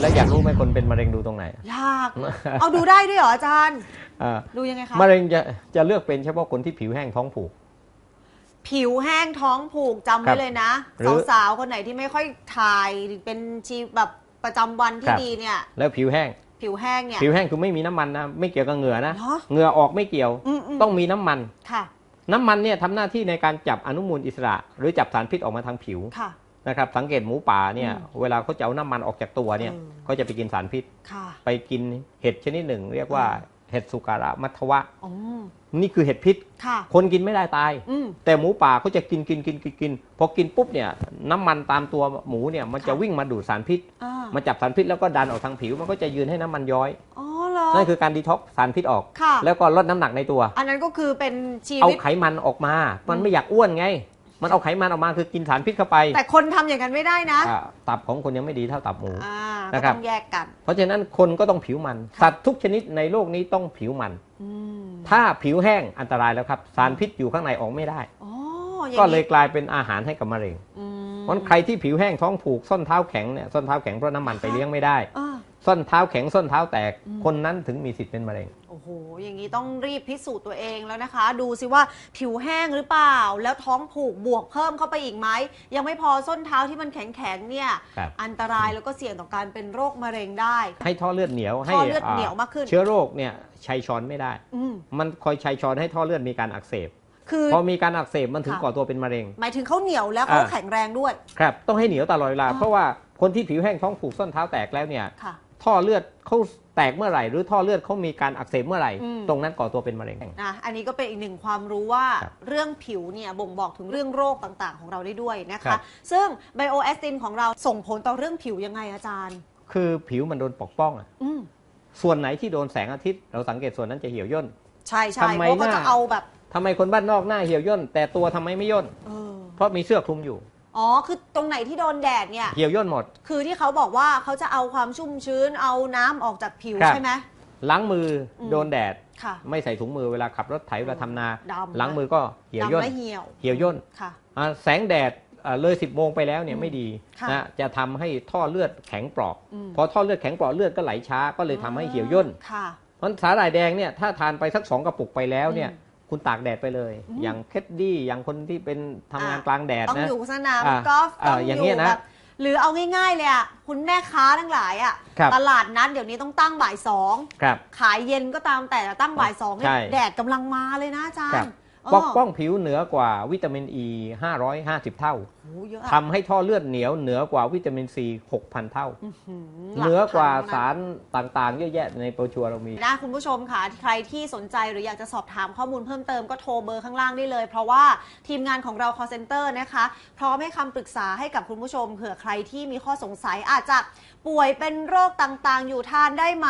แล้วอยากรู้ไหมคนเป็นมะเร็งดูตรงไหนอยาก เอาดูได้ด้วยเหรออาจารย์ อ่าดูยังไงคะ มะเร็งจะจะเลือกเป็นเฉพาะคนที่ผิวแห้งท้องผูก ผิวแห้งท้องผูกจำครัไว้บเลยนะ หรือ สาวๆ คนไหนที่ไม่ค่อยถ่ายหรือเป็นชีแบบประจำวันที่ครับดีเนี่ย แล้วผิวแห้ง ผิวแห้งเนี่ย ผิวแห้งคือไม่มีน้ำมันนะไม่เกี่ยวกับเหงื่อนะเหรอ เหงื่อออกไม่เกี่ยวอืมอืมต้องมีน้ำมัน ค่ะ น้ำมันเนี่ยทำหน้าที่ในการจับอนุมูลอิสระ หรือจับสารพิษออกมาทางผิว ค่ะ นะครับสังเกตหมูป่าเนี่ยอืมเวลาเขาจะเอาน้ำมันออกจากตัวเนี่ยเออเขาจะไปกินสารพิษค่ะไปกินเห็ดชนิดหนึ่ง เรียกว่าอืมเห็ดสุการะมัทวะอ๋อนี่คือเห็ดพิษค่ะคนกินไม่ได้ตายอืมแต่หมูป่าเขาจะกินกินกินกินกินพอกินปุ๊บเนี่ยน้ำมันตามตัวหมูเนี่ยมันจะค่ะวิ่งมาดูดสารพิษอ่ามาจับสารพิษแล้วก็ดันออกทางผิวมันก็จะยืนให้น้ำมันย้อยอ๋อเหรอนั่นคือการดีท็อกซ์สารพิษออกค่ะแล้วก็ลดน้ำหนักในตัว อันนั้นก็คือเป็นชีเอาวิตไขมันออกมา มันไม่อยากอ้วนไง มันเอาไขมันออกมาคือกินสารพิษเข้าไป แต่คนทำอย่างนั้นไม่ได้นะอ่าตับของคนยังไม่ดีเท่าตับหมูอ่านะก็ครับต้องแยกกัน เพราะฉะนั้นคนก็ต้องผิวมันค่ะสัตว์ทุกชนิดในโลกนี้ต้องผิวมันอืมถ้าผิวแห้งอันตรายแล้วครับ สารพิษอยู่ข้างในออกไม่ได้อ๋ออางนี้ก็เลยกลายเป็นอาหารให้กับมะเร็งอืมเพราะใครที่ผิวแห้งท้องผูกส้นเท้าแข็งเนี่ยส้นเท้าแข็งเพราะน้ำมันไปเลี้ยงไม่ได้อ่า ส้นเท้าแข็งส้นเท้าแตกอืมคนนั้นถึงมีสิทธิ์เป็นมะเร็ง โอ้โห อย่างนี้ต้องรีบพิสูจน์ตัวเองแล้วนะคะ ดูสิว่าผิวแห้งหรือเปล่า แล้วท้องผูกบวกเพิ่มเข้าไปอีกไหม ยังไม่พอส้นเท้าที่มันแข็งๆเนี่ย ครับ อันตรายแล้วก็เสี่ยงต่อการเป็นโรคมะเร็งได้ ให้ท่อเลือดเหนียวให้ท่อเลือดเหนียวมากขึ้น เชื้อโรคเนี่ยชัยชอนไม่ได้ อืมมันคอยชัยชอนให้ท่อเลือดมีการอักเสบ คือ พอมีการอักเสบมันถึงค่ะ ก่อตัวเป็นมะเร็ง หมายถึงเขาเหนียวแล้วเขาอ่า แข็งแรงด้วย ครับ ต้องให้เหนียวตลอดเวลา อ่า เพราะว่าคนที่ผิวแห้งท้องผูกส้นเท้าแตกแล้วเนี่ย ค่ะ ท่อเลือดเขาแตกเมื่อไหร่ หรือท่อเลือดเขามีการอักเสบเมื่อไหร่ อืม ตรงนั้นก่อตัวเป็นมะเร็ง นะอันนี้ก็เป็นอีกหนึ่งความรู้ว่าครับเรื่องผิวเนี่ยบ่งบอกถึงเรื่องโรคต่างๆ ของเราได้ด้วยนะครัคะ บ ซึ่งไบโอแอสตินของเราส่งผลต่อเรื่องผิวยังไงอาจารย์ คือผิวมันโดนปกป้องอะอืมส่วนไหนที่โดนแสงอาทิตย์เราสังเกตส่วนนั้นจะเหี่ยวย่น ใช่ใช่ทำไมเพราะก็หน้า จะเอาแบบทำไมคนบ้านนอกหน้าเหี่ยวย่น แต่ตัวทำไมไม่ย่น เออเพราะมีเสื้อคลุมอยู่ อ๋อ คือตรงไหนที่โดนแดดเนี่ย เหี่ยวย่นหมด คือที่เขาบอกว่าเขาจะเอาความชุ่มชื้น เอาน้ำออกจากผิวครับ ใช่ไหม ล้างมืออม โดนแดด ค่ะ ไม่ใส่ถุงมือเวลาขับรถไถเวลาทำนา ดำ ล้างมือก็เหี่ยวย่น ดำและเหี่ยว เหี่ยวย่นค่ะ อ่าแสงแดดอ่าเลย 10โมงไปแล้วเนี่ยอืมไม่ดีค่ะนะจะทำให้ท่อเลือดแข็งเปราะอืม พอท่อเลือดแข็งเปราะเลือดก็ไหลช้าก็เลยทำให้เหี่ยวย่น ค่ะ เพราะสาหร่ายแดงเนี่ยถ้าทานไปสักสองกระปุกไปแล้วเนี่ย อืม คุณตากแดดไปเลยอืมอย่างเคดดี้อย่างคนที่เป็นทำงานอะกลางแดดต้องนะอยู่สนามอ่ากอล์ฟอ่าต้องอย่างอเงี้ยู่ยนะแบบหรือเอาง่ายๆเลยอะคุณแม่ค้าทั้งหลายอะครับตลาดนัดเดี๋ยวนี้ต้องตั้งบ่ายสองครับขายเย็นก็ตามแต่ตั้งบ่ายสองเนี่ยใช่แดดกำลังมาเลยนะอาจารครับย์ ปกป้องผิวเหนือกว่าวิตามินอ e ี550 เท่าโอ้โหเยอะอะทำให้ท่อเลือดเหนียวเหนือกว่าวิตามินซี6,000 เท่าอื้อหือเหนือกว่าหลัพันสารต่างๆ เยอะแยะในโปรชัวร์เรามีนะคุณผู้ชมค่ะ ใครที่สนใจหรืออยากจะสอบถามข้อมูลเพิ่มเติมก็โทรเบอร์ข้างล่างได้เลย เพราะว่าทีมงานของเรา call center นะคะ พร้อมให้คำปรึกษาให้กับคุณผู้ชมเผื่อใครที่มีข้อสงสัยอาจจะป่วยเป็นโรคต่างๆ อยู่ทานได้ไหม